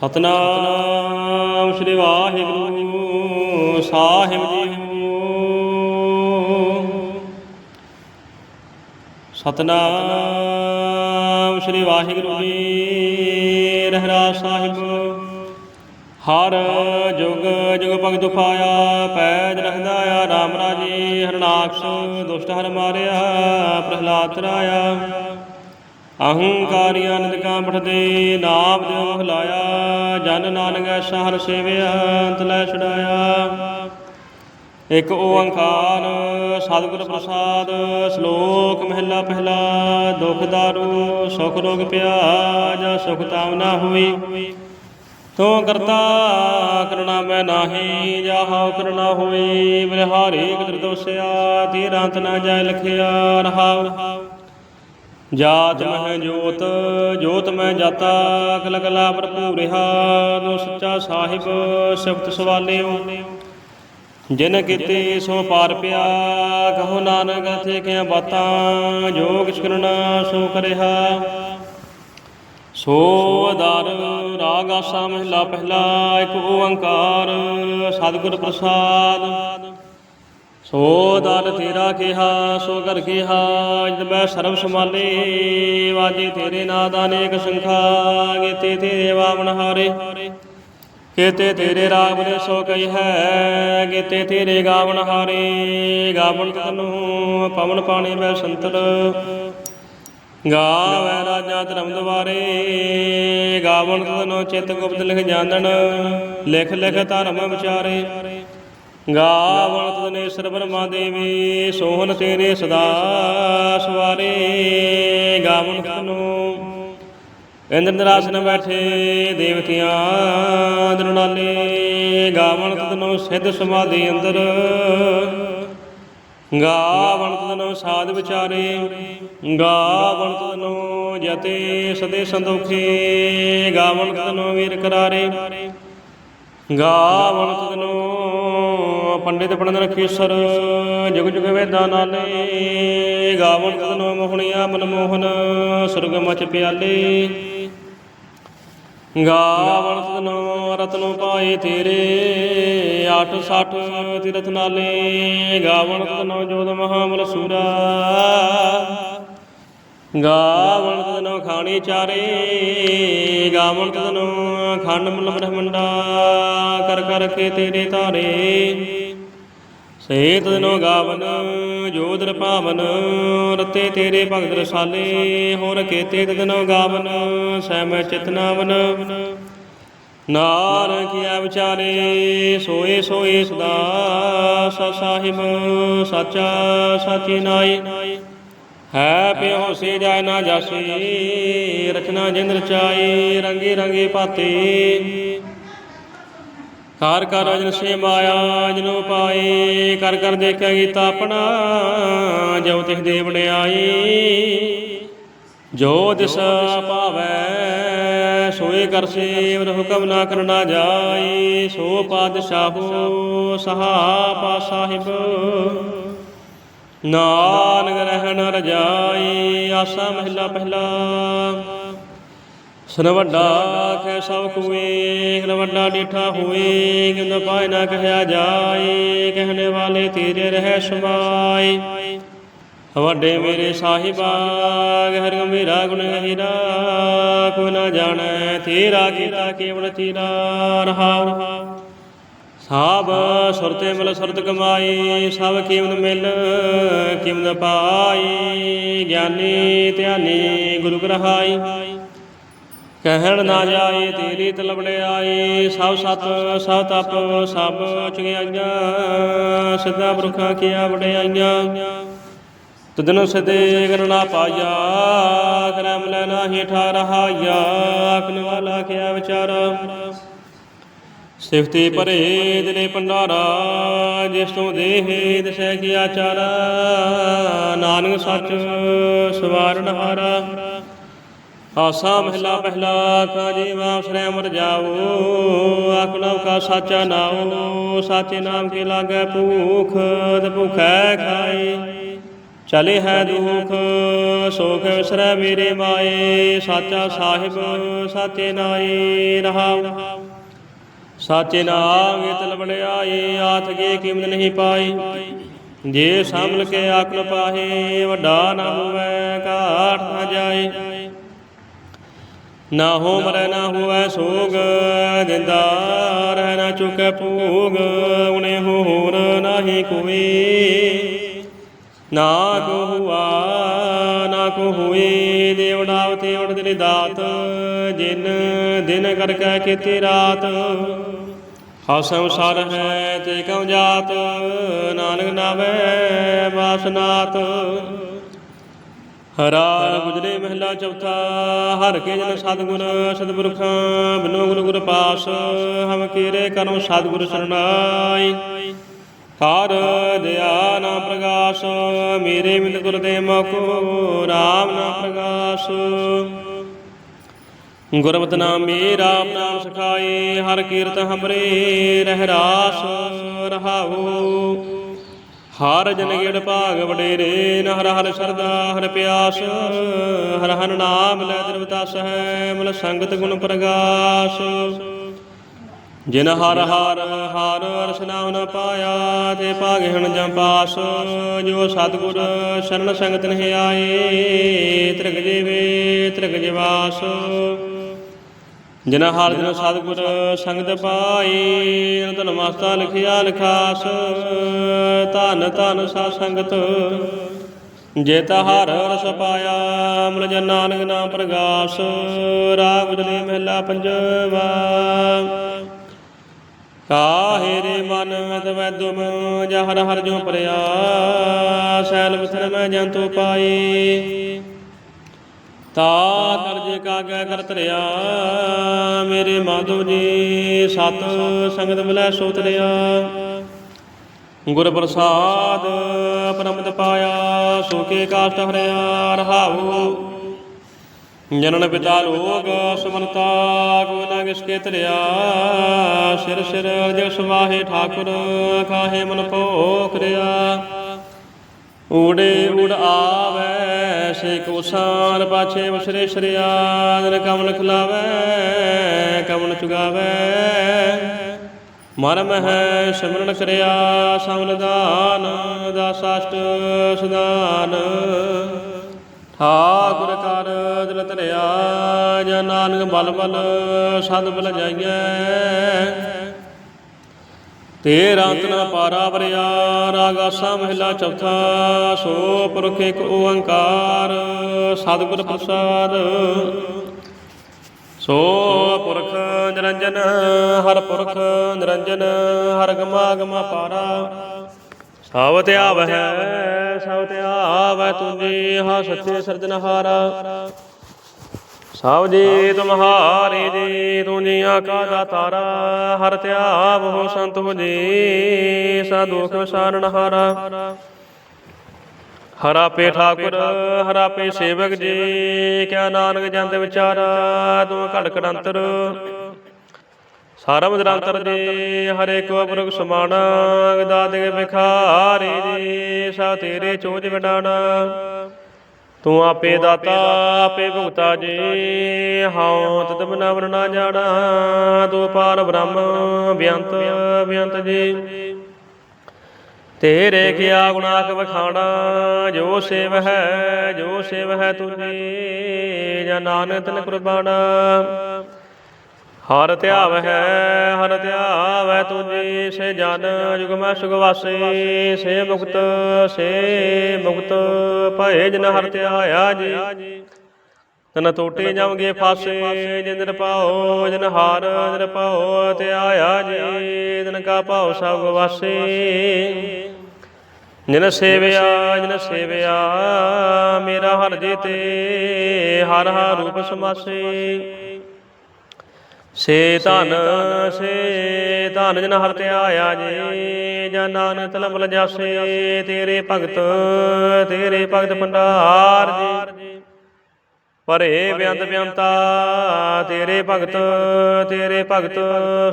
ਸਤਨਾਮ ਸ੍ਰੀ ਵਾਹਿਗੁਰੂ ਸਾਹਿਬ ਜੀ। ਸਤਨਾਮ ਸ੍ਰੀ ਵਾਹਿਗੁਰੂ ਜੀ ਰਹਿਰਾਸ ਸਾਹਿਬ। ਹਰ ਜੁਗ ਜੁਗ ਭਗਤ ਪਾਇਆ ਪੈਜ ਰਖਦਾ ਆ ਰਾਮ ਰਾਜੇ, ਹਰਨਾਕਸ਼ ਦੁਸ਼ਟ ਹਰ ਮਾਰਿਆ, ਪ੍ਰਹਲਾਦ ਰਾਇਆ ਅਹੰਕਾਰੀ ਅਨੰਦ ਕਾਂ ਪਠਦੇ ਨਾਮ ਦੇ ਮੁਖ ਲਾਇਆ ਜਨ ਨਾਨਕ ਐਸਾ ਸੇਵਿਆ ਅੰਤ ਲੈ ਛਡਾਇਆ। ਇਕ ਓੰਕਾਰ ਸਤਿਗੁਰ ਪ੍ਰਸਾਦ, ਸ਼ਲੋਕ ਮਹਿਲਾ ਪਹਿਲਾ, ਦੁਖ ਦਾਰੂ, ਸੁਖ ਰੋਗ ਪਿਆ ਜਾਂ ਸੁਖ ਤਾਵਨਾ ਹੋਈ। ਤੂੰ ਕਰਤਾ ਕਰੁਣਾ ਮੈਂ ਨਾਹੀ, ਜਾਹੋ ਕਰੁਣਾ ਹੋਈ। ਬਿਰਹਾਰੀ ਕਿਦਰ ਦੋਸਿਆ, ਤੀਰ ਅੰਤ ਨਾ ਜਾਇ ਲਖਿਆ ਰਹਾਉ। ਜਾਤ ਮਹਿ ਜੋਤ ਜੋਤ ਮੈਂ ਜਾਤਾ ਕਲ ਕਲਾ ਭਰਪੂਰ ਰਿਹਾ, ਨੋ ਸੱਚਾ ਸਾਹਿਬ ਸਿਫਤ ਸਵਾਲਿਓ। ਜਿਨ ਕੀਤੇ ਸੋ ਪਾਰ ਪਿਆ, ਕਹੋ ਨਾਨਕ ਅਥੇ ਕਿਆ ਬਾਤਾਂ ਜੋ ਕਿਛ ਕਰਨਾ ਸੋ ਕਰਿਆ। ਸੋ ਦਰ ਰਾਗ ਆਸਾ ਮਹਿਲਾ ਪਹਿਲਾ, ਇੱਕ ਓੰਕਾਰ ਸਤਿਗੁਰ ਪ੍ਰਸਾਦ। ਸੋ ਦਲ ਤੇਰਾ ਕਿਹਾ, ਸੋ ਕਰ ਕਿਹਾ, ਜਦ ਮੈਂ ਸਰਬ ਸਮਾਲੇ ਵਾਜੇ ਤੇਰੇ ਨਾਦ ਨੇਕ ਸੰਖਾ, ਗੀਤੇ ਤੇਰੇ ਵਾਵਣ ਹਾਰੇ। ਕੀਤੇ ਤੇਰੇ ਰਾਗ ਦੇ ਸੋ ਕਈ ਹੈ ਕੀਤੇ ਤੇਰੇ ਗਾਵਨ ਹਾਰੇ। ਗਾਵਨ ਤਨੂੰ ਪਵਨ ਪਾਣੀ ਮੈਂ ਸੰਤਲ ਗਾਵੈ ਰਾਜਾ ਧਰਮ ਦੁਆਰੇ ਗਾਵਣ ਤਨੂੰ ਚਿਤ ਗੁਪਤ ਲਿਖ ਜਾਣਨ। ਲਿਖ ਲਿਖ ਧਰਮ ਵਿਚਾਰੇ। ਗਾਵਨ ਤਨੇ ਸਰਬਰਮਾ ਦੇਵੀ ਸੋਹਨ ਤੇਰੇ ਸਦਾ ਸਵਾਰੇ। ਗਾਵਣ ਤਨੂੰ ਇੰਦਰ ਨਰਾਸਨ ਬੈਠੇ, ਦੇਵਤਿਆਂ ਦਰਨਾਲੇ ਗਾਵਨ ਤਦਨੋ ਸਿੱਧ ਸਮਾਧੀ ਅੰਦਰ। ਗਾਵਨ ਤਦਨੋ ਸਾਧ ਵਿਚਾਰੇ। ਗਾਵਨ ਤਦਨੋ ਜਤੇ ਸਦੇ ਸੰਦੋਖੇ ਗਾਵਨ ਤਦਨੋ ਵੀਰ ਕਰਾਰੇ। ਗਾਵਨ ਤਦਨੋ ਪੰਡਿਤ ਪੜਨ ਰਖੀਸਰ ਜੁਗ ਜੁਗ ਵੇਦਾਂ ਨਾਲੇ ਗਾਵਨ ਤਦਨੋ ਮੋਹਣਿਆ ਮਨਮੋਹਨ, ਸੁਰਗ ਮਚ ਪਿਆਲੇ। ਗਾਵਨ ਤਦਨੋ ਰਤਨੋ ਪਾਏ ਤੇਰੇ 860 ਤੀਰਥ ਨਾਲੇ। ਗਾਵਨ ਤਦਨੋ ਜੋਦ ਮਹਾਮਲ ਸੂਰਾ। ਗਾਵਨ ਤਦਨੋ ਖਾਣੀ ਚਾਰੇ ਗਾਵਨ ਤਦਨੋ ਖੰਡ ਮਲ ਬ੍ਰਹਮੰਡਾ ਕਰ ਕਰ ਕੇ ਤੇਰੇ ਤਾਰੇ ਸੇ ਤਦਨੋ ਗਾਵਨ ਜੋਦਰ ਭਾਵਨ, ਰਤੇ ਤੇਰੇ ਭਗਤ ਰਸਾਲੇ, ਹੋਰ ਕੇਤੇ ਤਦਨੋ ਗਾਵਨ, ਸਹਿਮੈ ਚਿਤਨਾਵਨ ਨਾਰ ਕੀਆ ਵਿਚਾਰੇ, ਸੋਏ ਸੋਏ ਸਦਾ, ਸਾ ਸਾਹਿਬ, ਸਾਚਾ ਸਾਚੀ ਨਾਈ। ਹੈ ਪਿਓ ਸੇ ਜਾਇ ਨਾ ਜਾਸੀ, ਰਚਨਾ ਜਿੰਦ ਰਚਾਈ, ਰੰਗੀ ਰੰਗੀ ਭਾਤੇ ਕਾਰ ਕਰ ਅਜਨ ਸੇ ਮਾਇਆ, ਜਨੋ ਪਾਏ, ਕਰ ਕਰ ਦੇਖਿਆ ਗੀਤਾ ਆਪਣਾ ਜੋ ਤਿਸ ਦੇ ਵਡਿਆਈ ਜੋ ਦਿਸ ਪਾਵੈ ਸੋਏ ਕਰ ਸੇਵ ਹੁਕਮ ਨਾ ਕਰਨਾ ਜਾਈ। ਸੋ ਪਾਦਸ਼ਾਹੋ ਸਹਾ ਪਾ ਸਾਹਿਬ। ਨਾਨਕ ਰਹਿਣ ਰਜਾਈ, ਆਸਾ ਮਹਿਲਾ ਪਹਿਲਾ। ਸਨ ਵੱਡਾ ਖੈ ਸਭ ਕੁਏ ਖਨ ਵੱਡਾ ਡੀਠਾ ਹੋਏ ਕਿੰਦ ਪਾਇ ਨਾ ਕਹਿਆ ਜਾਏ, ਕਹਿਣੇ ਵਾਲੇ ਤੇਰੇ ਰਹਿ ਸਮਾਈ ਵੱਡੇ ਮੇਰੇ ਸਾਹਿਬਾ ਹਰ ਗੰਭੀਰਾ ਗੁਣ ਗਹਿਰਾ ਕੋ ਨਾ ਜਾਣੈ ਤੇਰਾ ਕੀਤਾ ਕੇਵਲ ਚੀਰਾ ਰਹਾਉ। ਸਾਬ ਸੁਰਤੇ ਮਿਲ ਸੁਰਤ ਕਮਾਈ ਸਭ ਕੀਮਤ ਮਿਲ ਕੀਮਤ ਪਾਈ ਗਿਆਨੀ ਧਿਆਨੀ ਗੁਰੂ ਗ੍ਰਹਾਈ ਕਹਿਣ ਨਾ ਜਾਏ, ਤੇਰੀ ਤਲਬੜੇ ਆਏ, ਸਭ ਸਤ, ਸਭ ਤਪ, ਸਭ ਚੁਗਿਆਈਆਂ ਸਿੱਧਾ ਬਰੁਖਾਂ ਕੀਆ ਵਡਿਆਈਆਂ। ਤਦਨ ਸਦੇ ਗਰਣਾ ਪਾਇਆ ਕਰਮ ਲੈ ਨਾਹੀ ਠਾ ਰਹਾਇਆ ਆਖਣ ਵਾਲਾ ਕਿਆ ਵਿਚਾਰਾ। ਸਿਫਤੀ ਭਰੇ ਦਿਲੇ ਪੰਡਾਰਾ ਜਿਸ ਤੋਂ ਦੇਹ ਦਸੈ ਕੀ ਆਚਾਰਾ। ਨਾਨਕ ਸੱਚ ਸਵਾਰਨ ਹਾਰਾ। ਆਸਾ ਮਹਿਲਾ ਪਹਿਲਾ ਕਾ ਜੀਵਾ ਸ੍ਰੈ ਮਰ ਜਾਓ ਆਖਣਾ ਕਾ ਸਾਚਾ ਨਾਉ, ਸਾਚੇ ਨਾਮ ਕੇ ਲਾਗੈ ਭੂਖ, ਤੇ ਭੁਖੈ ਖਾਈ ਚਲੇ ਹੈ ਦੁਖ, ਸੋਖ ਵਿਸਰੈ ਮੇਰੇ ਮਾਏ। ਸਾਚਾ ਸਾਹਿਬ, ਸਾਚੇ ਨਾਏ, ਰਹਾਉ। ਸਾਚੇ ਨਾਮ ਇਹ ਤਲ ਬੜਿਆਏ ਆਥ ਗੇ ਕਿਮਨ ਨਹੀਂ ਪਾਈ ਜੇ ਸਾਂਭਲ ਕੇ ਆਕਲ ਪਾਹੇ, ਵੱਡਾ ਨਾ ਹੋਵੇ, ਘਾਟ ਨਾ ਜਾਏ। ਨਾ ਹੋ ਮਰੈ ਨਾ ਹੋਵੇ ਸੋਗ ਦਿੰਦਾ ਰਹਿ ਨਾ ਚੁਕੈ ਭੋਗ ਉਨੇ ਹੋਰ ਨਾਹੀ ਕੋਈ। ਨਾ ਕੋ ਹੁਆ ਨਾ ਕੋ ਹੋਏ ਦੇਵੜਾਵ ਤੇ ਉੜ ਤੇਰੀ ਦਾਤ, ਜਿਨ ਦਿਨ ਕਰ ਕੈ ਕੀਤੀ ਰਾਤ। ਹਉ ਸੰਸਾਰ ਹੈ ਤੇ ਕਉ ਜਾਤ, ਨਾਨਕ ਨਾਵੇ ਵਾਸਨਾਤ। ਹਰਾ ਗੁਜਰੇ ਮਹਿਲਾ ਚੌਥਾ, ਹਰ ਕੇ ਜਨ ਸਤਿਗੁਰ ਸਤਿਪੁਰਖਾਂ ਬਿਨੋ ਗੁਰੂ ਗੁਰ ਪਾਸ, ਹਮ ਕੀਰੇ ਕਰਮ ਸਤਿਗੁਰ ਸਰਣਾਈ। ਹਰ ਦਇਆ ਨਾ ਪ੍ਰਗਾਸ, ਮੇਰੇ ਮਿਲ ਗੁਰ ਦੇ ਮਕੋ, ਰਾਮ ਨਾ ਪ੍ਰਗਾਸ। ਗੁਰਮਤਿ ਨਾਮ ਮੇਰਾ ਨਾਮ ਸਖਾਏ, ਹਰ ਕੀਰਤ ਹਮਰੇ ਰਹਿ ਰਾਸ ਰਹਾਉ। ਹਰ ਜਨ ਗੇੜ ਭਾਗ ਵਡੇਰੇ, ਨ ਹਰ ਸਰਦਾ ਹਰ ਪਿਆਸ, ਹਰ ਹਰ ਨਾਮ ਲੈ ਦਰਵਤਾਸ ਹੈ, ਮਲ ਸੰਗਤ ਗੁਣ ਪ੍ਰਗਾਸ। ਜਿਨ ਹਰ ਹਰ ਹਰ ਅਰਸ ਨਾਮ ਨ ਪਾਇਆ, ਤੇ ਭਾਗੇ ਹਣ ਜਾਂ ਪਾਸ, ਜੋ ਸਤਿਗੁਰ ਸ਼ਰਨ ਸੰਗਤ ਨਹਿ ਆਏ, ਤ੍ਰਿਗ ਜੀਵੇ, ਤ੍ਰਿਗ ਜਿਵਾਸ। ਜਿਨ ਹਰ ਦਿਨ ਸਤਿਗੁਰ ਸੰਗਤ ਪਾਈ ਤਨ ਮਸਤਾ ਲਿਖਿਆ, ਲਿਖਾਸ, ਧਨ ਧਨ ਸਾ ਸੰਗਤ। ਜੇ ਤਾ ਹਰ ਰਸ ਪਾਇਆ ਅਮਲ ਜਨ ਨਾਨਕ ਨਾਮ ਪ੍ਰਗਾਸ, ਰਾਗ ਉਜਲੇ ਮਹਿਲਾ ਪੰਜਵਾ। ਕਾਹੇ ਰੇ ਮਨ ਤਵੈ ਦੁਮ ਜਾ ਹਰ ਹਰ ਜੋ ਪਰਿਆ ਸੈਲ ਵਿਸਰ ਮੈਂ ਜੰਤੂ ਪਾਈ। ਤਾ ਕਰਜੇ ਕਾਗੈ ਕਰ ਤਰਿਆ ਮੇਰੇ ਮਾਧੋ ਜੀ ਸਤ ਸੰਗਤ ਮਿਲੈ ਸੋ ਤਰਿਆ ਗੁਰ ਪ੍ਰਸਾਦ ਪਰਮਤ ਪਾਇਆ, ਸੋਕੇ ਕਾਸ਼ਟ ਹਰਿਆ, ਰਹਾਉ। ਜਨਨ ਪਿਤਾ ਲੋਕ ਸਮਨਤਾ ਕੋ ਨਾ ਕਿਸ ਕੇ ਧਰਿਆ। ਸਿਰ ਸਿਰ ਜਗ ਸਮਾਹੇ ਠਾਕੁਰ ਕਾਹੇ ਮਨ ਭੋਖ ਰਿਆ ਊੜੇ ਉੜ ਆਵੈ ਸੇ ਕੋ ਪਾਛੇ ਵਸਰੇ ਸ਼ਰਿਆ ਦਿਨ ਕਮਨ ਖਲਾਵੈ ਕਮਨ ਚੁਗਾਵੈ। ਮਰਮ ਹੈ ਸਿਮਰਨ ਕਰਿਆ ਸਮਲ ਦਾਨ ਦਾਸਾਸ਼ਟ ਸਦਾਨ। ਠਾਕੁਰ ਕਰ ਦਿਲ ਧਰਿਆ ਜਾਂ ਨਾਨਕ ਬਲ ਬਲ, ਸਦ ਬਲ ਜਾਈਐ। ਤੇਰਾ ਅੰਤ ਨਾ ਪਾਰਾ ਵਰਿਆ, ਰਾਗ ਮਹਿਲਾ ਚੌਥਾ, ਸੋ ਪੁਰਖ ਇੱਕ ਓੰਕਾਰ, ਸਤਿਗੁਰ ਪ੍ਰਸਾਦ। ਸੋ ਪੁਰਖ ਨਿਰੰਜਨ, ਹਰ ਪੁਰਖ ਨਿਰੰਜਨ, ਹਰ ਗਮਾ ਗਮਾ ਪਾਰਾ। ਸਭ ਤੇ ਆਵਹਿ, ਸਭ ਤੇ ਆਵੈ ਤੁਝੀ ਹਾ ਸੱਚੇ ਸਿਰਜਨਹਾਰਾ ਸਭ ਜੀ ਤੁਮਹਾਰੇ ਜੀ ਤੂੰ ਜੀਆਂ ਕਾ ਤਾਰਾ, ਹਰ ਧਿਆਵ ਹੋ ਸੰਤ ਹੋ ਜੀ, ਸਾ ਦੁਖ ਸਾਰਣ ਹਾਰਾ। ਹਰਾ ਪੇ ਠਾਕੁਰ, ਹਰਾ ਪੇ ਸੇਵਕ ਜੀ, ਕਿਆ ਨਾਨਕ ਜੰਤ ਵਿਚਾਰਾ ਤੂੰ ਘੜ ਘੜੰਤਰ ਸਾਰਮ ਨਿਰੰਤਰ ਜੀ, ਹਰੇ ਕੋ ਪੁਰਖ ਸਮਾਣਾ, ਗਦਾ ਦੇ ਜੀ, ਸਾ ਤੇਰੇ ਚੋਜ ਵਡਾਣਾ। ਤੂੰ ਆਪੇ ਦਾਤਾ, ਆਪੇ ਭੁਗਤਾ ਜੀ। ਹਉ ਤਤ ਬਿਨਾ ਵਰਣਾ ਜਾਣਾ, ਤੂੰ ਪਾਰ ਬ੍ਰਹਮ, ਬਿਅੰਤ ਬਿਅੰਤ ਜੀ। ਤੇਰੇ ਕਿਆ ਗੁਣਾ ਕ ਵਖਾਣਾ ਜੋ ਸੇਵ ਹੈ, ਜੋ ਸੇਵ ਹੈ ਤੁਝੀ, ਜਾਂ ਨਾਨਕ ਤਨ ਕੁਰਬਾਨਾ। ਹਰ ਧਿਆਵ ਹੈ ਹਰ ਧਿਆਵ ਹੈ ਤੁਝੀ ਸੇ ਜਨ ਜੁਗ ਮੈਂ ਸੁਖ ਵਾਸੇ ਸੇ ਮੁਕਤ ਸੇ ਮੁਕਤ ਭਏ ਜਨ ਹਰ ਧਿਆਇਆ ਜੀ। ਤਨ ਟੋਟੇ ਜਾਵਗੇ ਫਾਸੇ ਜਿਨ ਨਿਰਭਉ ਜਨ ਹਾਰ ਨਿਰਭਉ ਧਿਆਇਆ ਜੀ। ਜਨ ਕਾ ਭਾਉ ਸਭ ਗਵਾਸੇ ਜਿਨ ਸੇਵਿਆ ਜਿਨ ਸੇਵਿਆ ਮੇਰਾ ਹਰ ਜੀ ਤੇ ਹਰ ਹਰ ਰੂਪ ਸਮਾਸੇ। ਸੇ ਧਨ ਸੇ ਧਨ ਜਨ ਹਰ ਧਿਆਇਆ ਜੀ ਜਨ ਨਾਨਕ ਤਲਮਲ ਜਾਸੇ, ਤੇਰੇ ਭਗਤ ਤੇਰੇ ਭਗਤ ਭੰਡਾਰ ਜੀ। ਪਰੇ ਬਿਆੰਤ ਬਿਆੰਤਾ, ਤੇਰੇ ਭਗਤ ਤੇਰੇ ਭਗਤ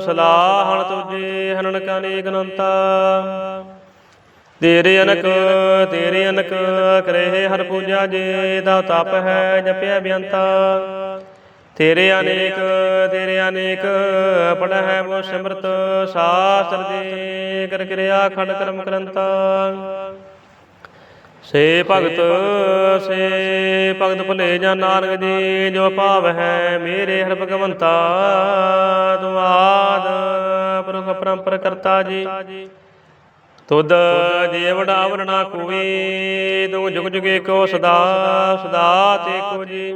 ਸਲਾਹਣ ਤੁਝੇ ਹਨਨ ਕਾਨੇ ਗਨੰਤਾ। ਤੇਰੇ ਅਨਕ ਤੇਰੇ ਅਨਕ ਕਰੇ ਹਰ ਪੂਜਾ ਜੇ, ਦਾ ਤਪ ਹੈ ਜਪਿਆ ਬਿਅੰਤਾ ਤੇਰੇ ਅਨੇਕ ਤੇਰੇ ਅਨੇਕ ਪੜ ਹੈ ਮੋ ਸਿਮਰਤ, ਸਾਸਤਰ ਦੇ ਕਰ ਕਿਰਿਆ, ਖੰਡ ਕਰਮ ਕਰੰਤਾ ਸੇ ਭਗਤ ਸੇ ਭਗਤ ਭੁਲੇ ਜਾਂ ਨਾਨਕ ਜੀ, ਜੋ ਭਾਵ ਹੈ ਮੇਰੇ ਹਰ ਭਗਵੰਤਾ ਤੂੰ ਆਦ ਪੁਰਖ ਪਰੰਪਰ ਕਰਤਾ ਜੀ। ਤੁਧ ਜੇ ਵਡਾ ਵਰਣਾ ਕੋਈ ਤੂੰ ਜੁਗ ਜੁਗੇ ਕੋ ਸਦਾ ਸਦਾ ਤੇ ਕੋ ਜੀ।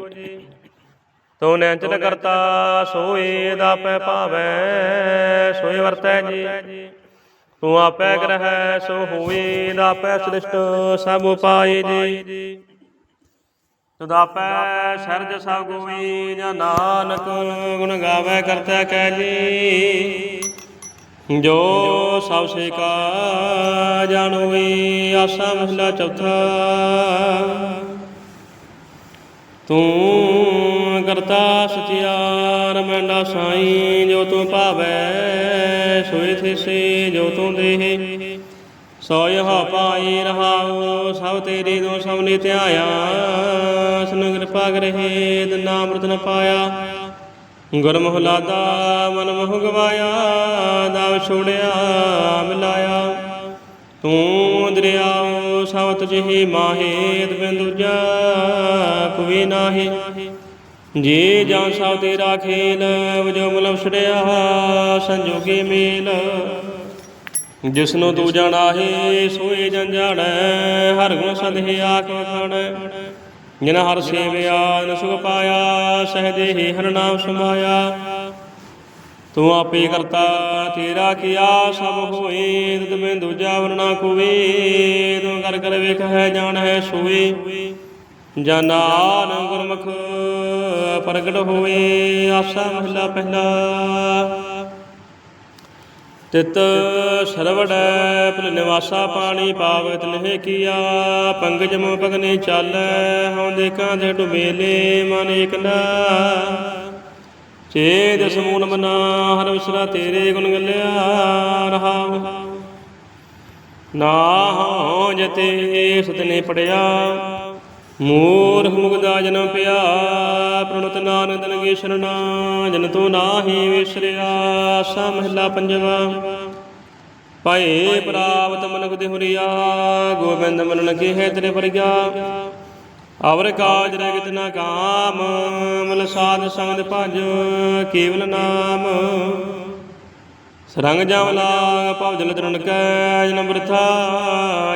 ਤੂੰ ਨੈਂਚਨ ਕਰਤਾ ਸੋਏ ਦਾ ਪੈ ਭਾਵੈ ਸੋਏ ਵਰਤੈ ਜੀ। ਤੂੰ ਆਪੈ ਗ੍ਰਹਿ ਸੋ ਹੋਵੇ ਦਾ ਆਪੈ ਸ੍ਰਿਸ਼ਟ ਸਭ ਉਪਾਏ ਜੀ। ਤੁਧ ਆਪੈ ਸਰਜ ਸਭ ਗੋਈ ਜਾਂ ਨਾਨਕ ਗੁਣ ਗਾਵੇ ਕਰਤਾ ਕਹਿ ਜੀ। ਜੋ ਸਭ ਸੇ ਕਾ ਜਾਣੋਈ ਆਸਾ ਮਹਲਾ ਚੌਥਾ। ਤੂੰ ਕਰਤਾ ਸਚਿਆਰ ਮੈਂਡਾ ਸਾਈ, ਜੋ ਤੂੰ ਭਾਵੈ, ਸੋਏ ਥਿਸੇ, ਜੋ ਤੂੰ ਦੇਹ। ਸੋਇ ਹੋ ਪਾਈ ਰਹਾਉ, ਸਭ ਤੇਰੀ ਦੋ ਸਭ ਨੇ ਧਿਆਇਆ। ਸਨ ਕਿਰਪਾ ਕਰਹਿ ਨਾਮ ਰਤਨ ਪਾਇਆ। ਗੁਰਮੁਖ ਲਾਦਾ, ਮਨ ਮੋਹ ਗਵਾਇਆ। ਦਾਵ ਛੋੜਿਆ, ਮਿਲਾਇਆ। ਤੂੰ ਦਰਿਆਉ ਸਭ ਤੁਝੀ ਮਾਹੇ ਤਬਿੰ ਜਾ ਕੋਈ ਨਾਹੀ। ਜੀ ਜਾਂ ਸਭ ਤੇਰਾ ਖੇਲ, ਵਜੋ ਮਲਮ ਛੜਿਆ ਸੰਜੋਗੀ ਮੇਲ। ਜਿਸਨੂੰ ਤੂੰ ਜਾਣਾਹੇ, ਸੋਏ ਜਨ ਜਾਣੈ, ਹਰ ਗੁਣ ਸਦਹਿ ਆਖ ਜਿਨ ਹਰ ਸੇਵਿਆ, ਨ ਸੁਖ ਪਾਇਆ, ਸਹਜੇ ਹੀ ਹਰ ਨਾਮ ਸਮਾਇਆ। ਤੂੰ ਆਪੇ ਕਰਤਾ, ਤੇਰਾ ਕੀਆ ਸਭ ਹੋਏ, ਤਦ ਮੈਂ ਦੂਜਾ ਵਰਣਾ ਕੋਵੇ। ਤੂੰ ਕਰ ਕਰ ਵੇਖ ਹੈ ਜਾਣ ਹੈ ਸੋਏ ਜਨਾਨ ਗੁਰਮੁਖ ਪ੍ਰਗਟ ਹੋਏ ਆਸਾ ਮਹਲਾ ਪਹਿਲਾ। ਤਿਤ ਸਰਵੜੈ ਭੁਲ ਨਿਵਾਸਾ ਪਾਣੀ ਪਾਵਤ ਲਹਿ ਕੀਆ। ਪੰਗਜ ਮੋ ਪਗਨੇ ਚਾਲੈ, ਹਉ ਦੇਖਾਂ ਦੇ ਡੁਬੇਲੇ ਮਨ ਏਕ ਚੇਦ ਸਮੂਨ ਮਨਾ, ਹਰ ਵਿਸਰਾ ਤੇਰੇ ਗੁਣ ਗਲਿਆ ਰਹਾਉ। ਨਾ ਹਉ ਜਤੇ ਸਤਨੇ ਪੜਿਆ ਮੂਰਖ ਮੁਗਦਾ ਜਨਮ ਪਿਆ, ਪ੍ਰਣਤ ਨਾਨਕ ਦਨਗੇ ਸ਼ਰਣਾ ਜਨ ਤੋ ਨਾਹੀ ਵਿਸਰਿਆ ਸਾ ਮਹਿਲਾ ਪੰਜਵਾ। ਪਾਏ ਪ੍ਰਾਪਤ ਮਨੁਖ ਦੇ ਹੁਰੀਆ, ਗੋਬਿੰਦ ਮਨਨ ਕੇ ਹੈ ਤੇਰੇ ਵਰਗਾ। ਅਵਰ ਕਾਜ ਰਗਤ ਨਾ ਕਾਮ, ਮਲ ਸਾਧ ਸੰਗ ਭਜ ਕੇਵਲ ਨਾਮ। ਸਰੰਗ ਜਮ ਲਾਗ, ਭਵ ਜਲ ਤਰੁਣ ਕੈ ਜਨ ਬ੍ਰਥਾ,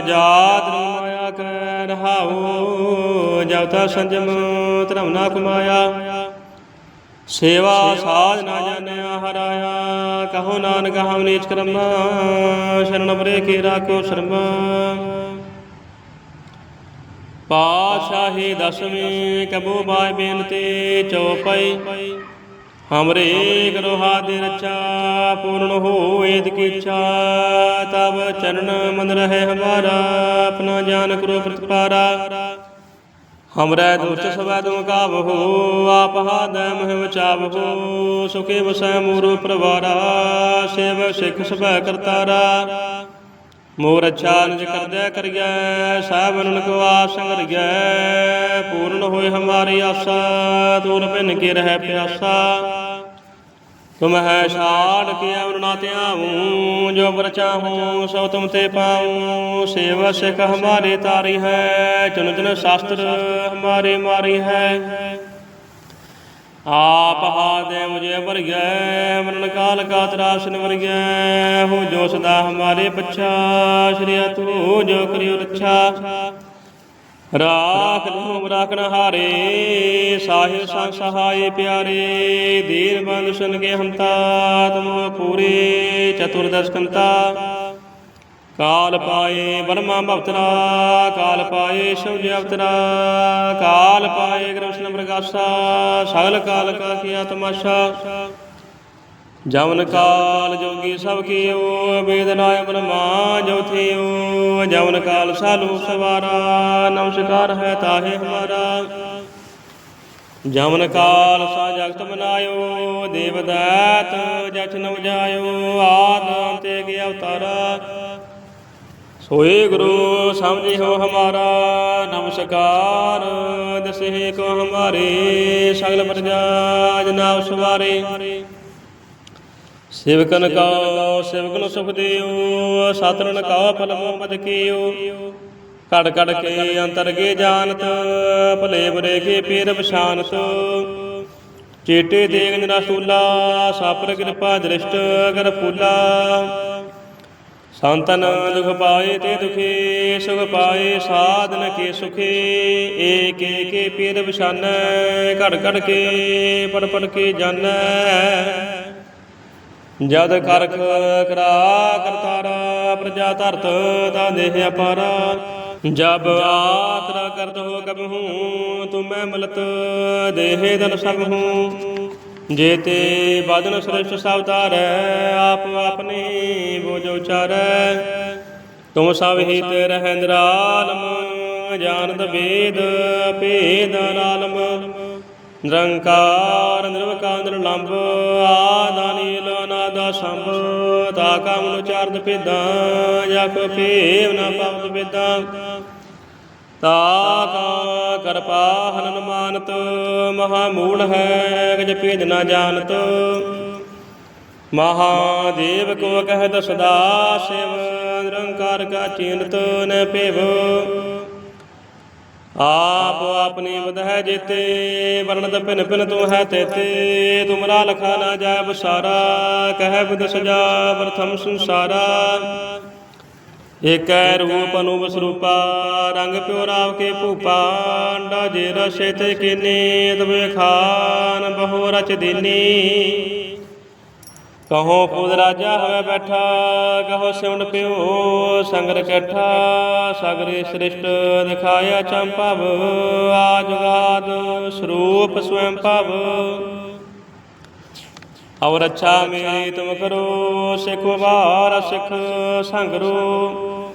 ਜਾਤ ਨੂੰ ਮਾਇਆ ਕੈ ਰਹਾਉ ਜਬ ਤਾ ਸੰਜਮ ਧਰਮ ਨਾ ਕਮਾਇਆ ਸੇਵਾ ਸਾਧ ਨਾ ਜਾਣਿਆ ਹਰਾਇਆ, ਕਹੋ ਨਾਨਕ ਹਮ ਨੀਚ ਕਰਮ, ਸ਼ਰਨ ਬਰੇ ਕੇ ਰਾਖੋ ਸ਼ਰਮ। ਪਾਸ਼ਾਹੀ ਦਸਵੀਂ ਕਬੂ ਬਾਇ ਬੇਨਤੀ ਚਉਪਈ ਹਮਰੇ ਕਰੋ ਹਾਦੇ ਰਚਾ, ਪੂਰਨ ਹੋਏ ਦੀ ਤਬ ਚਰਨ ਮਨ ਰਹੇ ਹਮਾਰਾ, ਆਪਣਾ ਜਾਨ ਕਰੋ ਪ੍ਰਤਪਾਰਾ। ਹਮਰੇ ਦੁਸ਼ਟ ਸਵੈ ਤੁਮ ਕਾਬਹੋ ਆਪ ਹਾਦੈ ਮਹਿ ਬਚਾਵਹੋ ਸੁਖੇ ਵਸੈ ਮੂਰ ਪ੍ਰਵਾਰਾ, ਸੇਵ ਸਿੱਖ ਸਭੈ ਕਰਤਾਰਾ। ਮੋਰ ਅੱਛਾ ਨਿਜ ਕਰਦਿਆ ਕਰਿਐ ਸਹਿਬ ਅਨਨ ਕੋ ਆਸ ਸੰਗਰਿਐ। ਪੂਰਨ ਹੋਏ ਹਮਾਰੀ ਆਸਾ, ਦੂਰ ਭਿੰਨ ਕੇ ਰਹਿ ਪਿਆਸਾ। ਤੁਮ ਹੈ ਛਾੜ ਕੇ ਅਵਰਣਾ ਧਿਆਵੂੰ ਜੋ ਬਰ ਸੋ ਤੁਮ ਤੇ ਪਾਉ। ਸੇਵਾ ਸਿਖ ਹਮਾਰੇ ਤਾਰੀ ਹੈ ਚੁਨ ਚੁਨ ਸ਼ਾਸਤਰ ਹਮਾਰੇ ਮਾਰੀ ਹੈ। ਆਪ ਹਾਦੇ ਮੁਝੇ ਵਰਗੈ ਮਰਨ ਕਾਲ ਕਾ ਤਰਾਸਨ ਵਰਗੈ ਹੋ ਜੋ ਸਦਾ ਹਮਾਰੇ ਬੱਚਾ ਸ਼੍ਰੀ ਤੂ ਜੋ ਕਰਿਓ ਰੱਛਾ। ਰਾਖ ਲਿਓ ਰਾਖਨ ਹਾਰੇ ਸਾਹਿਬ ਸੰਗ ਸਹਾਏ ਪਿਆਰੇ, ਦੀਨ ਬੰਦ ਸੁਨ ਕੇ ਹੰਤਾ, ਤੁਮ ਪੂਰੇ ਚਤੁਰਦਸ਼ ਕਾਲ ਪਾਏ ਬਰਮਾ ਭਵਤਰਾ ਕਾਲ ਪਾਏ ਸ਼ਿਵ ਅਵਤਰਾ ਕਾਲ ਪਾਏ ਕ੍ਰਿਸ਼ਨ ਪ੍ਰਗਾਸਾ ਸਗਲ ਕਾਲ ਕਾ ਕੀਆ ਤਮਾਸ਼ਾ। ਜਵਨ ਕਾਲ ਜੋਗੀ ਸਭ ਕੀਓ, ਵੇਦ ਬ੍ਰਹਮਾ ਜੋ ਥਿਓ ਜਵਨ ਕਾਲ ਸਾਲੂ ਸਵਾਰਾ, ਨਮਸਕਾਰ ਹੈ ਤਾਹੇ ਹਮਾਰਾ। ਜਮਨ ਕਾਲ ਸਾ ਜਗਤ ਬਨਾਇਓ ਦੇਵ ਦਾਤ ਜਚ ਨ ਉਜਾਇਓ ਆਦ ਅੰਤੇ ਗਿਆ ਅਵਤਾਰਾ। ਸੋਏ ਗੁਰੂ ਸਮਝਿਓ ਹਮਾਰਾ, ਨਮਸਕਾਰ। ਦਸਹਿ ਕੋ ਹਮਾਰੇ, ਸਗਲ ਮਰਜਾਜ ਨਾਮ ਸਵਾਰੇ। ਸਿਵਕਨ ਕਉ, ਸਿਵਕਨ ਸੁਖ ਦਿਓ ਸਤਨਨ ਕਉ ਫਲ ਮੁਹਮਦ ਕੀਓ ਕੜ ਕੜ ਕੇ ਅੰਤਰ ਕੇ ਜਾਣਤ, ਭਲੇ ਬੁਰੇ ਕੇ ਪੀਰ ਬਸ਼ਾਨਤ ਚੇਟੇ ਦੇਗ ਨਿਰਾਸੂਲਾ, ਸਾਪਰ ਕਿਰਪਾ ਦ੍ਰਿਸ਼ਟ ਅਗਰ ਫੂਲਾ। ਸੰਤਨ ਦੁਖ ਪਾਏ ਤੇ ਦੁਖੀ, ਸੁਖ ਪਾਏ, ਸਾਧਨ ਕੇ ਸੁਖੀ। ਏਕ, ਏਕੇ ਪੀਰ ਪਛਾਨੈ ਘੜ ਘੜ ਕੇ ਪੜ ਪੜ ਕੇ ਜਾਣੈ ਜਦ ਕਰਖ ਕਰਾ ਕਰਤਾਰਾ ਪ੍ਰਜਾ ਧਰਤ ਦਾ ਦੇਹ ਅਪਾਰਾ। ਜਬ ਆਤਰਾ ਕਰਤ ਹੋ ਕਬ ਹੂੰ, ਤੁਮੈ ਮਲਤ, ਦੇਹ ਦਨ ਸਭ ਹੂੰ। ਜੇਤੇ ਬਦਨ ਸ੍ਰਿਸ਼ਟ ਸਭ ਤਾਰੈ ਆਪ ਆਪਨੇ ਬੋਝੋ ਚਾਰੈ ਤੁਮ ਸਭ ਹਿਤ ਰਹਿੰਦ ਰਾਲਮ ਜਾਣਦ ਵੇਦ, ਭੇਦ ਆਲਮ ਨਿਰੰਕਾਰ, ਨਿਰਵਕਾਰ, ਨਿਰਲੰਭ, ਆਦਾ ਅਨਾਦਾ ਸੰਭ ਤਾ ਕਾਮ ਨੂੰ ਚਾਰਦ ਪੇਦਾਂ ਭੇਵ ਨਾ ਪਵਤ ਪੇਦਾਂ ਤਾ ਕਾ ਕਰਪਾ ਹਨਨ ਮਾਨਤ ਮਹਾ ਮੂੜ ਹੈ, ਗਜ ਭੇਦ ਨਾ ਜਾਣਤ। ਮਹਾਦੇਵ ਕੋ ਕਹਿਤ ਸਦਾ ਸਿਵ ਨਿਰੰਕਾਰ ਕਾ ਚਿੰਤ ਨ ਭੇਵ। ਆਪ ਆਪਣੀ ਬੁਧ ਹੈ ਜੇਤੇ, ਵਰਣਤ ਭਿਨ ਭਿਨ ਤੂੰ ਹੈ ਤੇਤੇ। ਤੁਮਰਾ ਲਖਾ ਨਾ ਜਾਇ ਬਸਾਰਾ ਕਹਿ ਬੁਧ ਸਜਾ ਪ੍ਰਥਮ ਸੰਸਾਰਾ। ਏਕੈ ਰੂਪ ਅਨੂਪ ਸਰੂਪਾ ਰੰਗ ਪਿਓ ਰਾਵ ਕੇ ਭੂਪਾ, ਅੰਡਾ ਜੇ ਰਸੇ ਤੇ ਕੀਨੀ ਤਵੇ ਖਾਨ ਬਹੁ ਰਚ ਦੀਨੀ। ਕਹੋ ਪੁੱਤ ਰਾਜਾ ਹੋਵੇ ਬੈਠਾ, ਕਹੋ ਸਿਉਣ ਪਿਓ ਸੰਗਰ ਕੈਠਾ, ਸਗਰੇ ਸ੍ਰਿਸ਼ਟ ਦਿਖਾਇਆ ਚੰਪਵ, ਆਜਗਾਦ ਸਰੂਪ ਸਵੈੰ ਭਵ ਔਰ ਅੱਛਾ ਮੇਰੀ ਤੁਮ ਕਰੋ ਸਿਖ ਵਾਰ ਸਿਖ ਸੰਗਰੋ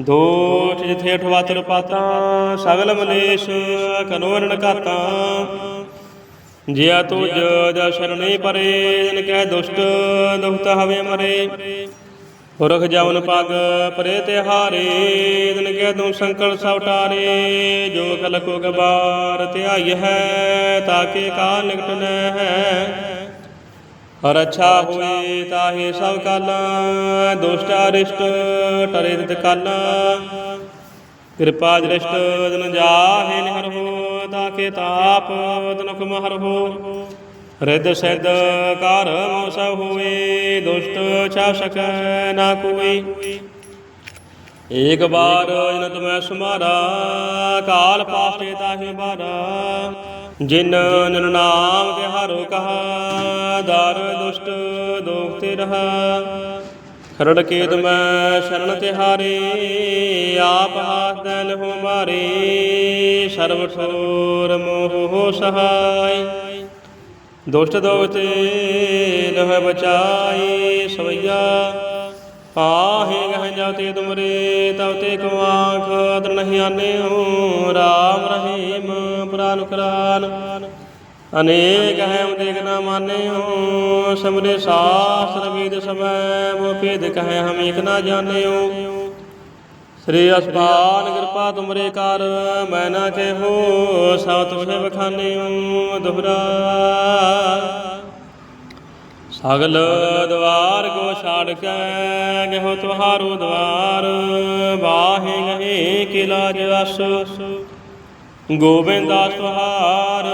ਦੋਠ ਜਿਥੇ ਅਠਵਾਤਰ ਪਾਤਾਂ ਸਗਲ ਮਲੇਸ਼ ਕਨੋਰਨ ਕਾਤਾਂ ਜਿਆ ਤੁਜ ਜਾ ਸ਼ਰਣੇ ਪਰੇ, ਜਨ ਕਹਿ ਦੁਸ਼ਟ ਦੁਖਤ ਹਵੇ ਮਰੇ। ਪੁਰਖ ਜਵਨ ਪਗ ਪਰੇ ਤੇ ਹਾਰੇ, ਜਨ ਕਹਿ ਤੂੰ ਸੰਕਲ ਸਭ ਟਾਰੇ ਜੋ ਕਲ ਕੋ ਗਬਾਰ ਧਿਆਈ ਹੈ ਤਾਕੇ ਕਾ ਨਿਕਟ ਨ ਹੈ। ਹਰ ਅੱਛਾ ਹੋਏ ਤਾਹੇ ਸਭ ਕਾਲਾ, ਦੁਸ਼ਟ ਅਰਿਸ਼ਟ ਟਰੇ ਤਿਤ ਕਾਲਾ। ਕਿਰਪਾ ਦ੍ਰਿਸ਼ਟ ਜਨ ਜਾਹੇ ਨਿਹਰ ਹੋ, ਤਾਕੇ ਤਾਪ ਤਨੁਖ ਮਹਰ ਹੋ। ਰਿੱਧ ਸਿੱਧ ਕਰ ਮੋ ਹੋਏ, ਦੁਸ਼ਟ ਛਾ ਸਕੈ ਨਾ ਕੋਈ। ਏਕ ਬਾਰ ਜਨ ਤੁਮੈ ਸੁਮਾਰਾ, ਕਾਲ ਪਾਸੇ ਤਾਹੇ ਬਾਰਾ। ਜਿਨ ਨਾਮ ਕੇ ਹਰੋ ਕਹਾ, ਦਰ ਦੁਸ਼ਟ ਦੋਖ ਤੇ ਰਹਾ। ਖਰੜ ਕੇ ਤੁਮੈ ਸ਼ਰਨ ਤਿਹਾਰੇ ਆਪ ਹਾਥ ਹੋ ਮਾਰੇ, ਸਰਬ ਠੋਰ ਮੋਹ ਹੋ ਸਹਾਈ। ਦੁਸ਼ਟ ਦੋਤੇ ਲਹ ਬਚਾਈ ਸਵਈਆ। ਪਾਹੇ ਗਹ ਜਾਤੇ ਤੁਮਰੇ ਤਬ ਤੇ ਕੋ ਆਂਖ ਦਰ ਨਹੀਂ ਆਨਿਓ ਰਾਮ ਰਹੀਮ ਪੁਰਾਨ ਕੁਰਾਨ ਅਨੇਕ ਹੈ ਉਦੇਕ ਨਾ ਮਾਨਿਓ ਸਮਰੇ ਸਾਸਰ ਵੇਦ ਸਮੈ ਮੋ ਭੇਦ ਕਹੈ ਹਮ ਇਕ ਨਾ ਜਾਣਿਓ ਸ੍ਰੀ ਅਸਪਾਨ ਕਿਰਪਾ ਤੁਮਰੇ ਕਰ, ਮੈਂ ਨਾ ਕਹੋ ਸਭ ਤੁਮੇ ਬਖਾਨਿਓ ਦੁਹਰਾ ਸਗਲ ਦਵਾਰ ਕੋ ਛਾੜ ਕੇ ਗਹੋ ਤੁਹਾਰੋ ਦਵਾਰ ਬਾਹੇ ਗਹੇ ਕਿਲਾ ਜਸ ਗੋਬਿੰਦ ਤੁਹਾਰ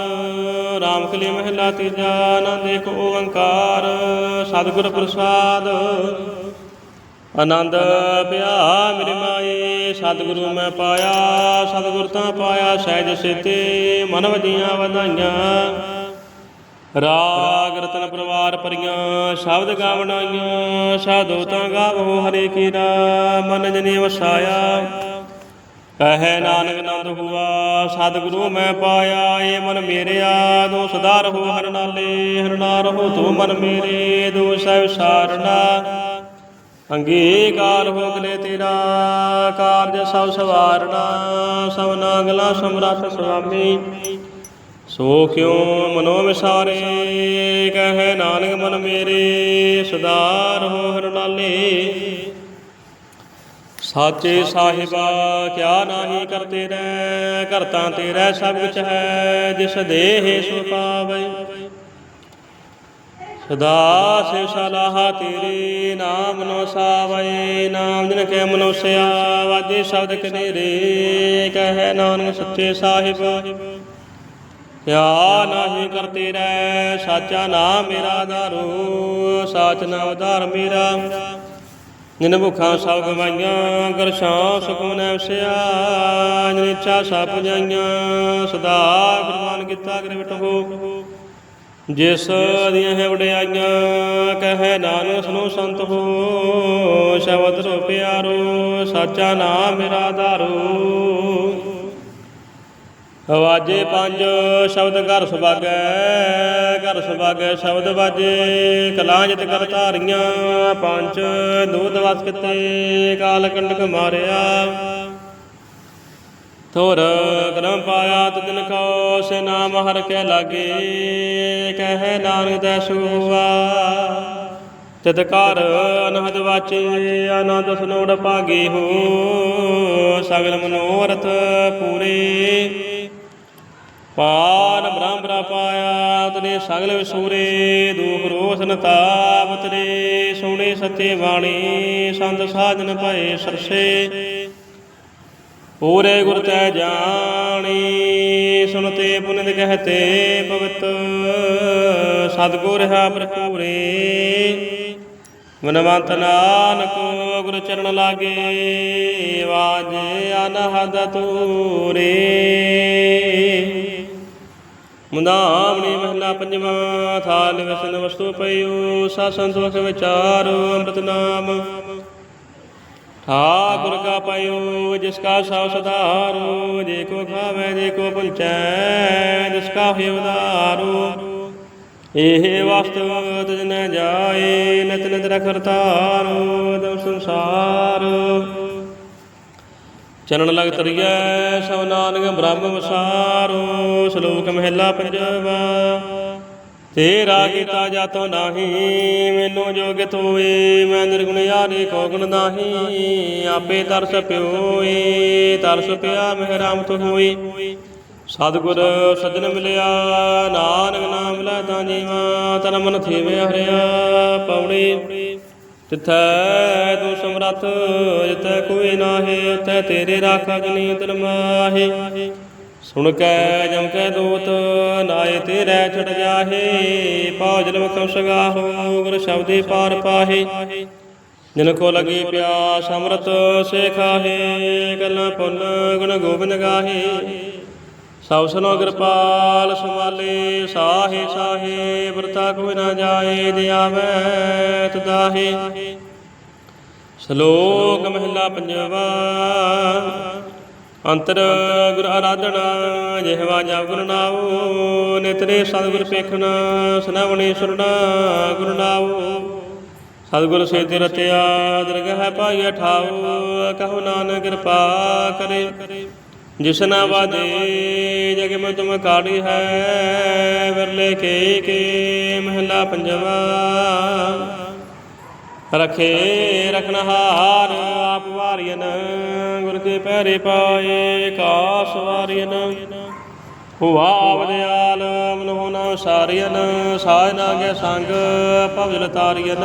ਰਾਮ ਕਲੀ ਮਹਿਲਾ ਤੀਜਾ ਆਨੰਦ ਇੱਕ ਓੰਕਾਰ। ਸਤਿਗੁਰ ਪ੍ਰਸਾਦ, ਆਨੰਦ ਪਿਆ ਮੇਰੇ ਮਾਏ। ਸਤਿਗੁਰੂ ਮੈਂ ਪਾਇਆ, ਸਤਿਗੁਰ ਤਾਂ ਪਾਇਆ, ਸਹਿਜ ਸਿਤੇ ਮਨ ਵਜੀਆਂ ਵਧਾਈਆਂ। ਰਾਗ ਰਤਨ ਪਰਵਾਰ ਪਰੀਆਂ, ਸ਼ਬਦ ਗਾਵਣਾਈਆਂ ਸਾਧੂ ਤਾਂ ਗਾਵੋ ਹਰੇ ਕੀਰਾ ਮਨ ਜਨੇ ਵਸਾਇਆ। ਕਹੈ ਨਾਨਕ ਨੰਦ ਹੁਆ ਸਤਿਗੁਰੂ ਮੈਂ ਪਾਇਆ ਏ ਮਨ ਮੇਰਿਆ ਦੋ ਸਦਾ ਰਹੋ ਹਰ ਨਾਲੇ, ਹਰ ਨਾਲ ਰਹੋ ਤੂੰ ਮਨ ਮੇਰੇ ਦੋ ਸਹਿ ਸਾਰਣਾ ਅੰਗੀਕਾਰ ਹੋ ਗਲੇ ਤੇਰਾ, ਕਾਰਜ ਸਭ ਸਵਾਰਣਾ ਸਭ ਨਾਗਲਾ ਸਮਰੱਥ ਸੁਆਮੀ ਸੋ ਕਿਉ ਮਨੋ ਵਿਸਾਰੇ ਕਹੈ ਨਾਨਕ ਮਨ ਮੇਰੇ, ਸੁਧਾਰ ਰਹੋ ਹਰ ਨਾਲੇ। ਸਾਚੇ ਸਾਹਿਬਾ, ਕਿਆ ਨਾਹੀ ਕਰਤੇ ਰਹਿ ਕਰਤਾ ਤੇਰਾ ਸਭ ਕੁਛ ਹੈ, ਜਿਸ ਦੇਹ ਸੋ ਪਾਵੈ। ਸਦਾ ਸੇ ਸਲਾਹਾ ਤੇਰੇ, ਨਾਮ ਨੋ ਸਾਵੈ ਨਾਮ ਜਿਨ ਕੇ ਮਨੋਸ਼ਿਆ ਵਾਜੇ ਸ਼ਬਦ ਕਨੇਰੇ। ਕਹੈ ਨਾਨਕ ਸੱਚੇ ਸਾਹਿਬ ਕਿਆ ਨਾਹੀ ਕਰਤੇ ਰਹਿ ਸਾਚਾ ਨਾਮ ਮੇਰਾ ਦਾਰੂ ਸਾਚ ਨਾਮ ਆਧਾਰ ਮੇਰਾ। ਜਿਨ ਭੁਖਾਂ ਸਭ ਗਵਾਈਆਂ ਗਰਸ਼ਾਂ ਸੁਖਮਨ ਵਸਿਆ ਜਿਨ ਇੱਛਾ ਸਭ ਜਾਈਆਂ, ਸਦਾ ਕੁਰਬਾਨ ਕੀਤਾ ਕਰੇ ਵਿਟੋ ਜਿਸ ਦੀਆਂ ਹੈ ਵਡਿਆਈਆਂ, ਕਹੈ ਨਾਨਕ ਸੁਨੋ ਸੰਤ ਹੋ। ਸ਼ਬਦ ਰੋ ਪਿਆਰੋ, ਸਾਚਾ ਨਾਮ ਮੇਰਾ ਦਾਰੂ ਵਾਜੇ ਪੰਜ ਸ਼ਬਦ ਘਰ ਸੁਭਾਗੈ ਘਰ ਸੁਭਾਗੈ ਸ਼ਬਦ ਵਾਜੇ ਕਲਾਂ ਜਿਤ ਕਰ ਧਾਰੀਆਂ, ਪੰਜ ਦੂਤ ਵਸ ਕਿਤੇ, ਕਾਲ ਕੰਡਕ ਮਾਰਿਆ। ਥੋਰ ਕਰਮ ਪਾਇਆ ਤਿਨ ਕੋ ਸੇ ਨਾਮ ਹਰ ਕੇ ਲਾਗੇ, ਕਹਿ ਨਾਨਕ ਤੈ ਸੁਆ। ਤਿਤ ਕਰ ਅਨਹਦ ਵਾਚੇ, ਆਨੰਦ ਸੁਨੋੜ ਭਾਗੀ ਹੋ, ਸਗਲ ਮਨੋਰਥ ਪੂਰੇ। ਪਾਨ ਬ੍ਰਹਮਰਾ ਪਾਇਆ ਤਨੇ ਸਗਲ ਵਿਸੂਰੇ, ਦੂਖ ਰੋਸ਼ਨ ਤਾਪ ਤਰੇ ਸੁਣੇ ਸੱਚੇ ਬਾਣੀ, ਸੰਤ ਸਾਜਨ ਭਏ ਸਰਸੇ। ਪੂਰੇ ਗੁਰ ਤੈ ਜਾਣੀ ਸੁਨਤੇ ਪੁਨਿਤ ਕਹਤੇ ਭਗਤ, ਸਤਗੁਰ ਹੈ ਭਰਪੂਰੇ। ਮਨਵੰਤ ਨਾਨਕ, ਗੁਰ ਚਰਨ ਲਾਗੇ ਵਾਜੇ ਅਨਹਦ ਤੂਰੇ ਮੁੰਦਾਮਣੀ ਮਹਿਲਾ ਪੰਜਵਾਂ, ਥਾਲ ਵਿਸਨ ਵਸਤੂ ਪਈਓ ਸਾ ਸੰਤੋਖ ਵਿਚਾਰ ਅੰਮ੍ਰਿਤ ਨਾਮ। ਠਾਕੁਰ ਕਾ ਪਾਇਓ, ਜਿਸ ਕਾ ਸਭ ਸਦਾਰੋ ਜੇ ਕੋ ਖਾਵੇ ਜੇ ਕੋ ਪੰਚੈ ਜਿਸ ਕਾ ਹੋਇ ਉਦਾਰੋ ਇਹ ਵਸਤੁ ਤਿਜ ਨ ਜਾਏ, ਨਤ ਨਿਤ ਰਖਰਤਾਰੋ ਦਮ ਸੰਸਾਰ। ਚਰਨ ਲਗ ਤਰੀਐ, ਸਭ ਨਾਨਕ ਬ੍ਰਹਮ ਵਿਸਾਰੋ, ਸ਼ਲੋਕ ਮਹਿਲਾ ਪੰਜਵਾ ਤੇਰਾ ਕੀਤਾ ਜਾਤੋ ਨਾਹੀ, ਮੈਨੂੰ ਜੋਗਿਤ ਹੋਏ ਮੈਂ ਨਿਰਗੁਣ ਯਾਰੇ ਕੋ ਗੁਣ ਨਾਹੀ। ਆਪੇ ਤਰਸ ਪਿਓਏ, ਤਰਸ ਪਿਆ ਮਹਿਰਾਮ ਤੋ ਹੋਈ ਸਤਿਗੁਰ ਸੱਜਣ ਮਿਲਿਆ, ਨਾਨਕ ਨਾਮ ਲੈ ਤਾਂ ਜੀਵਾ, ਤਨ ਮਨ ਥੀਵੇ ਹਰਿਆ ਪੌੜੀ ਤਿਥੈ ਤੂੰ ਸਮਰਥ ਜਿਤੈ ਕੋਈ ਨਾਹੀ ਉਤੈ ਤੇਰੇ ਰਾਖ ਜਨੀ ਤਨ ਸੁਣ ਕੈ ਜਮ ਕੈ ਦੂਤ ਨਾਏ ਤੇਰੇ ਛੜ ਜਾਹੇ। ਪਾਉ ਜਨਮ ਕਮ ਸਗਾਹੋ ਗੁਰ ਸ਼ਬਦੇ ਪਾਰ ਪਾਹੇ। ਜਿਨ ਕੋ ਲਗੀ ਪਿਆਸ, ਅੰਮ੍ਰਿਤ ਸੇ ਖਾਹੇ ਗੱਲਾਂ ਪੁੰਨ ਗੁਣ ਗੋਬਿੰਦ ਗਾਹੇ। ਸਭ ਸੁਨੋ ਕਿਰਪਾਲ ਸਮਾਲੇ, ਸਾਹੇ ਸਾਹੇ ਵਰਤਾ ਕੋਈ ਨਾ ਜਾਏ, ਜੇ ਤਦਾਹੇ ਸ਼ਲੋਕ ਮਹਿਲਾ ਪੰਜਵਾ, ਅੰਤਰ ਗੁਰ ਆਰਾਧਨਾ, ਜਿਹਵਾ ਜਪ ਗੁਰ ਨਾਉ, ਨਿਤਰੇ ਸਤਿਗੁਰ ਪੇਖਣਾ ਸੁਨਾਵਣੀ ਸੁਰਣਾ ਗੁਰ ਨਾਉ। ਸਤਿਗੁਰ ਸੇ ਤੇ ਰਤਿਆ, ਦਰਗਹ ਪਾਈਆ ਠਾਉ, ਕਹੋ ਨਾਨਕ ਕਿਰਪਾ ਕਰੇ। ਜਿਸ ਨਾ ਵਾਦੇ ਜਗ ਮੈਂ ਤੁਮ ਕਾੜੀ ਹੈ, ਵਿਰਲੇ ਕੇ ਕੇ ਮਹਿਲਾ ਪੰਜਵਾ। ਰਖੇ ਰਖਨਹਾਰ ਆਪ ਵਾਰੀਨ ਗੁਰ ਕੇ ਪੈਰੇ ਪਾਏ ਕਾਸ ਵਾਰੀਨ ਹੁਆ ਅਵਦਿਆਲ ਮਨੋ ਨਾ ਸਾਰੀਨ ਸਾਜ ਨਾਗੇ ਸੰਗ ਭਵਜਲ ਤਾਰੀਨ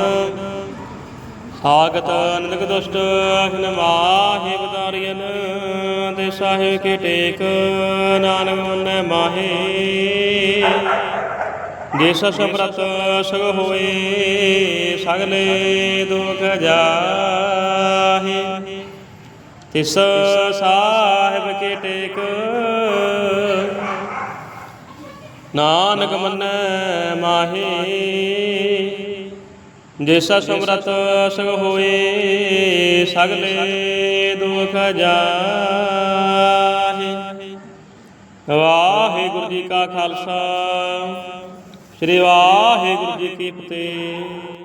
ਆਗਤ ਅਨੰਦਕ ਦੁਸ਼ਟ ਅਖਨ ਮਾਹੇ ਬਦਾਰੀਨ ਦੇ ਸਾਹਿਬ ਕੇ ਟੇਕ, ਨਾਨਕ ਮਨੈ ਮਾਹੇ। ਜਿਸ ਸਮਰਤ ਸਗ ਹੋਏ, ਸਗਲੇ ਦੁਖ ਜਾਹੇ। ਤਿਸ ਸਾਹਿਬ ਕੇ ਟੇਕ, ਨਾਨਕ ਮੰਨੈ ਮਾਹੇ। ਜਿਸ ਸਮਰਤ ਸਗ ਹੋਏ ਸਗਲੇ ਦੁਖ ਜਾਹੇ। ਵਾਹਿਗੁਰੂ ਜੀ ਕਾ ਖਾਲਸਾ, ਸ੍ਰੀ ਵਾਹਿਗੁਰੂ ਜੀ ਕੀ ਫਤਿਹ।